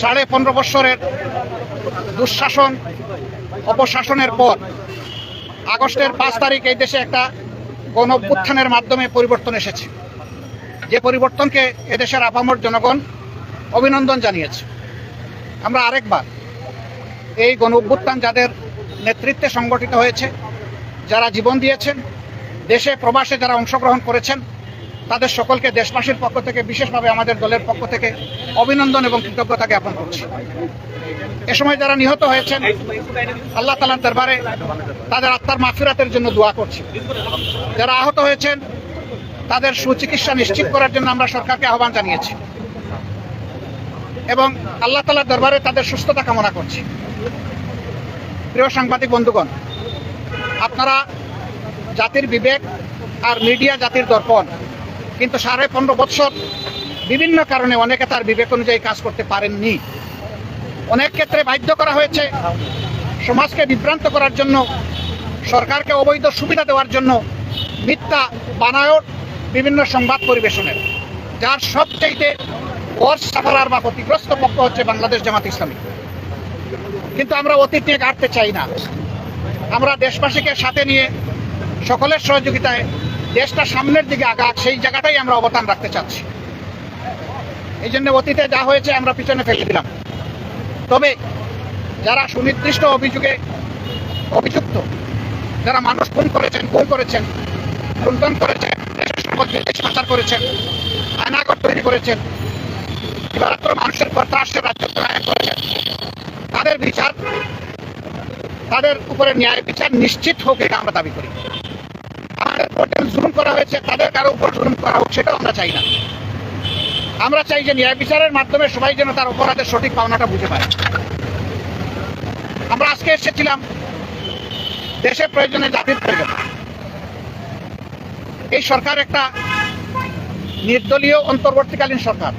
সাড়ে পনেরো বৎসরের দুঃশাসন, অপশাসনের পর আগস্টের পাঁচ তারিখ এই দেশে একটা গণ অভ্যুত্থানের মাধ্যমে পরিবর্তন এসেছে। যে পরিবর্তনকে এদেশের আপামর জনগণ অভিনন্দন জানিয়েছে। আমরা আরেকবার এই গণ অভ্যুত্থান যাদের নেতৃত্বে সংগঠিত হয়েছে, যারা জীবন দিয়েছেন, দেশে, প্রবাসে যারা অংশগ্রহণ করেছেন তাদের সকলকে দেশবাসীর পক্ষ থেকে, বিশেষভাবে আমাদের দলের পক্ষ থেকে অভিনন্দন এবং কৃতজ্ঞতা জ্ঞাপন করছি। এ সময় যারা নিহত হয়েছেন, আল্লাহ তালার দরবারে তাদের আত্মার মাফিরাতের জন্য দোয়া করছি। যারা আহত হয়েছেন, তাদের সুচিকিৎসা নিশ্চিত করার জন্য আমরা সরকারকে আহ্বান জানিয়েছি। এবং আল্লাহ তালার দরবারে তাদের সুস্থতা কামনা করছি। প্রিয় সাংবাদিক বন্ধুগণ, আপনারা জাতির বিবেক আর মিডিয়া জাতির দর্পণ কিন্তু সাড়ে পনেরো বৎসর বিভিন্ন কারণে অনেকে তার বিবেক অনুযায়ী কাজ করতে পারেননি। অনেক ক্ষেত্রে বাধ্য করা হয়েছে সমাজকে বিভ্রান্ত করার জন্য, সরকারকে অবৈধ সুবিধা দেওয়ার জন্য মিথ্যা বানায়ট বিভিন্ন সংবাদ পরিবেশনের। যার সবচাইতে ওয়ার্স সাফারার বা ক্ষতিগ্রস্ত পক্ষ হচ্ছে বাংলাদেশ জামাত ইসলামী। কিন্তু আমরা অতীত নিয়ে কাটতে চাই না। আমরা দেশবাসীকে সাথে নিয়ে সকলের সহযোগিতায় দেশটা সামনের দিকে আগাক সেই জায়গাটাই আমরা অবদান রাখতে চাচ্ছি। এই জন্য অতীতে যা হয়েছে আমরা পিছনে ফেলে দিলাম। তবে যারা সুনির্দিষ্ট অভিযোগে অভিযুক্ত, যারা মানুষ খুন করেছেন খুন করেছেন, লুণ্ঠন করেছেন, দেশের পাচার করেছেন আয়নাগর তৈরি করেছেন মানুষের পর রাজ্য করেছেন, তাদের বিচার, তাদের উপরে ন্যায় বিচার নিশ্চিত হোক, এটা আমরা দাবি করি। উপর যেন জুলুম করা হয়েছে, তাদের কারও উপর জুলুম করা হোক সেটাও আমরা চাই না। আমরা চাই যে ন্যায় বিচারের মাধ্যমে সবাই যেন তার অপরাধের সঠিক পাওনাটা বুঝে পায়। আমরা আজকে এসেছিলাম দেশের প্রয়োজনে জাতির প্রয়োজন। এই সরকার একটা নির্দলীয় অন্তর্বর্তীকালীন সরকার।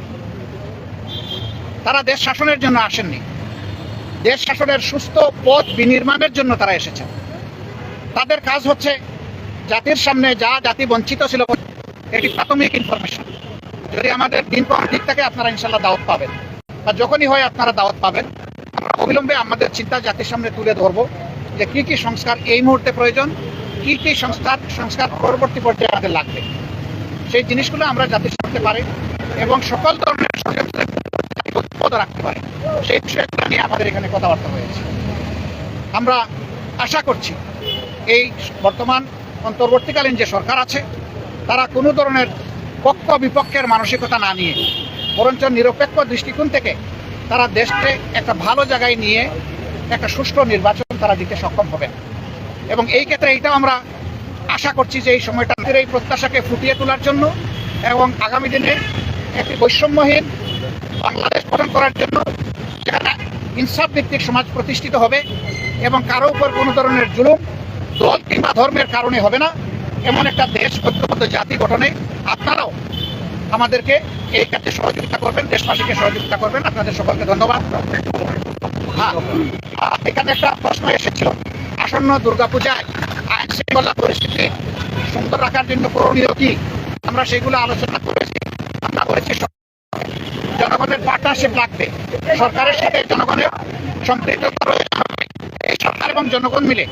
তারা দেশ শাসনের জন্য আসেননি। দেশ শাসনের সুস্থ পথ বিনির্মাণের জন্য তারা এসেছেন। তাদের কাজ হচ্ছে জাতির সামনে যা জাতি বঞ্চিত ছিল, এটি প্রাথমিক ইনফরমেশন যদি আমাদের দিন দিক থেকে আপনারা ইনশাল্লাহ দাওয়াত পাবেন, বা যখনই হয় আপনারা দাওয়াত পাবেন, আমরা অবিলম্বে আমাদের চিন্তা জাতির সামনে তুলে ধরবো যে কি কি সংস্কার এই মুহূর্তে প্রয়োজন, কি কি সংস্কার সংস্কার পরবর্তী পর্যায়ে আমাদের লাগবে। সেই জিনিসগুলো আমরা জাতির সামনে পারি এবং সকল ধরনের ষড়যন্ত্রের রাখতে পারি। সেই বিষয়গুলো নিয়ে আমাদের এখানে কথাবার্তা হয়েছে। আমরা আশা করছি, এই বর্তমান অন্তর্বর্তীকালীন যে সরকার আছে, তারা কোনো ধরনের পক্ষ বিপক্ষের মানসিকতা না নিয়ে, বরঞ্চ নিরপেক্ষ দৃষ্টিকোণ থেকে তারা দেশকে একটা ভালো জায়গায় নিয়ে একটা সুষ্ঠু নির্বাচন তারা দিতে সক্ষম হবেন। এবং এই ক্ষেত্রে এইটাও আমরা আশা করছি যে এই সময়টা এই প্রত্যাশাকে ফুটিয়ে তোলার জন্য এবং আগামী দিনে একটি বৈষম্যহীন বাংলাদেশ গঠন করার জন্য ইনসাফ ভিত্তিক সমাজ প্রতিষ্ঠিত হবে এবং কারও উপর কোনো ধরনের জুলুম দল কিংবা ধর্মের কারণে হবে না। এমন একটা দেশ, ঐক্যবদ্ধ জাতি গঠনে আপনারাও আমাদেরকে এই কাজে সহযোগিতা করবেন, দেশবাসীকে সহযোগিতা করবেন। আপনাদের সকলকে ধন্যবাদ। হ্যাঁ এখানে একটা প্রশ্ন এসেছিল। আসন্ন দুর্গাপূজায় আইন শৃঙ্খলা পরিস্থিতি সুন্দর রাখার জন্য করণীয় কি? আমরা সেগুলো আলোচনা করেছি, আমরা করেছি জনগণের পার্টনারশিপ লাগবে সরকারের সাথে জনগণের সম্পৃক্ততা রয়েছে। সরকার এবং জনগণ মিলে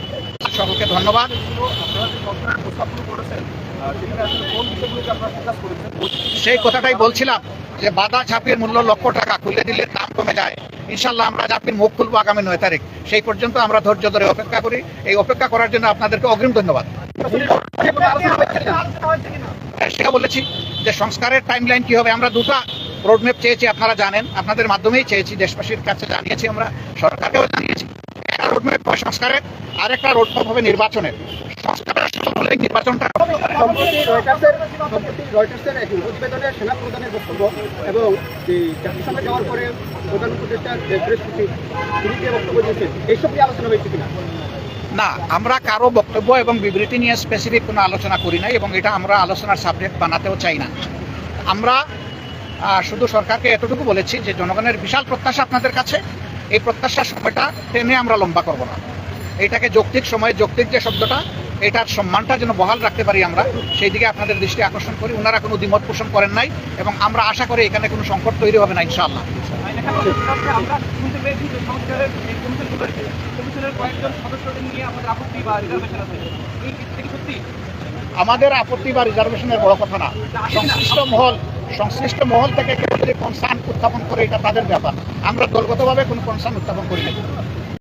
সকলকে ধন্যবাদ। সেই কথাটাই বলছিলাম যে বাধা ঝাঁপির মূল্য লক্ষ টাকা খুলে দিলে দাম কমে যায়। ইনশাল্লাহ আমরা ঝাঁপির মুখ খুলবো আগামী নয় তারিখ। সেই পর্যন্ত আমরা ধৈর্য ধরে অপেক্ষা করি। এই অপেক্ষা করার জন্য আপনাদেরকে অগ্রিম ধন্যবাদ। হ্যাঁ, সেটা বলেছি যে সংস্কারের টাইম লাইন কি হবে আমরা দুটা রোডম্যাপ চেয়েছি আপনারা জানেন। আপনাদের মাধ্যমেই চেয়েছি দেশবাসীর কাছে জানিয়েছি আমরা সরকারকেও জানিয়েছি। রোডম্যাপ সংস্কারের আরেকটা রোডম্যাপ হবে নির্বাচনের। সংস্কারের সফল হলে নির্বাচনটা সম্প্রতি রয়টার্সের সম্প্রতি রয়টার্সের এক প্রতিবেদনে সেনা বক্তব্য এবং জাতিসংঘে যাওয়ার পরে প্রধান উপদেষ্টার প্রেস সচিব তিনি যে বক্তব্য দিয়েছেন এইসব নিয়ে আলোচনা হয়েছে কিনা? না আমরা কারও বক্তব্য এবং বিবৃতি নিয়ে স্পেসিফিক কোনো আলোচনা করি নাই এবং এটা আমরা আলোচনার সাবজেক্ট বানাতেও চাই না। আমরা শুধু সরকারকে এতটুকু বলেছি যে জনগণের বিশাল প্রত্যাশা আপনাদের কাছে। এই প্রত্যাশার সময়টা টেনে আমরা লম্বা করব না। এইটাকে যৌক্তিক সময়ে যৌক্তিক যে শব্দটা, এটার সম্মানটা যেন বহাল রাখতে পারি আমরা, সেই দিকে আপনাদের দৃষ্টি আকর্ষণ করি। ওনারা কোনো দ্বিমত পোষণ করেন নাই এবং আমরা আশা করি এখানে কোনো সংকট তৈরি হবে না, ইনশাআল্লাহ। আমাদের আপত্তি বা রিজার্ভেশনের বড় কথা না। সংশ্লিষ্ট মহল সংশ্লিষ্ট মহল থেকে কেউ যদি কনসার্ন উত্থাপন করে, এটা তাদের ব্যাপার। আমরা দলগতভাবে কোনো কনসার্ন উত্থাপন করি না